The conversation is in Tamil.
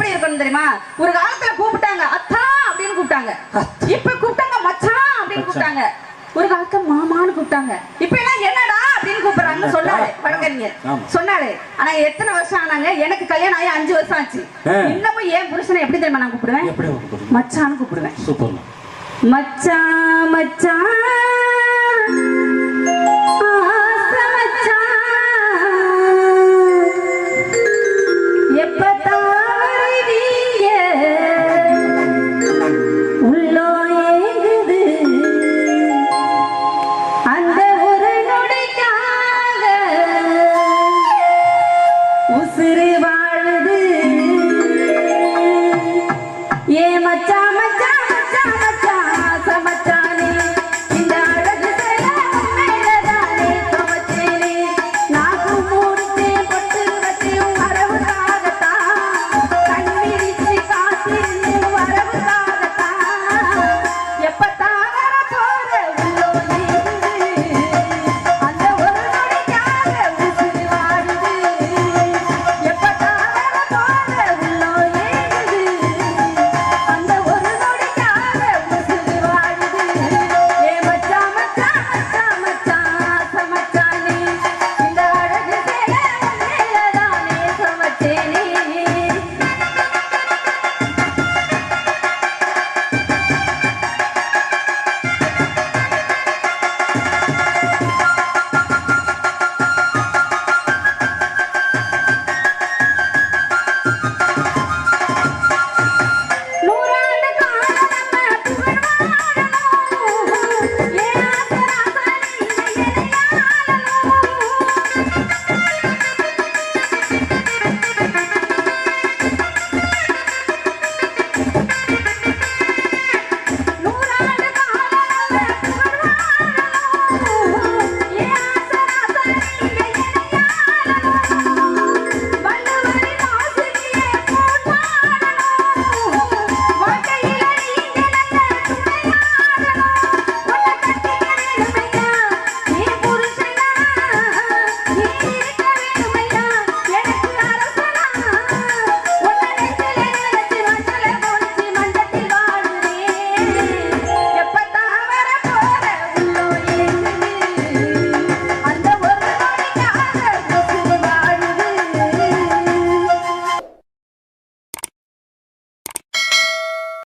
எப்படி இருக்கணும் தெரியுமா? ஒரு காலத்துல கூப்பிட்டாங்க அத்தா அப்படின்னு கூப்பிட்டாங்க. இப்ப கூப்பிட்டாங்க மச்சான் அப்படின்னு கூப்பிட்டாங்க. ஒரு காலத்துல மாமான்னு கூப்பிட்டாங்க. இப்ப எல்லாம் என்னடா அப்படின்னு கூப்பிடுறாங்கன்னு சொன்னாரு வழக்கறிஞர். சொன்னாரு. ஆனா எத்தனை வருஷம் ஆனாங்க? எனக்கு கல்யாணம் ஆகி அஞ்சு வருஷம் ஆச்சு. இன்னமும் என் புருஷனை எப்படி தெரியுமா நான் கூப்பிடுவேன்? மச்சான்னு கூப்பிடுவேன். மச்சான் மச்சான் ஏ மச்சா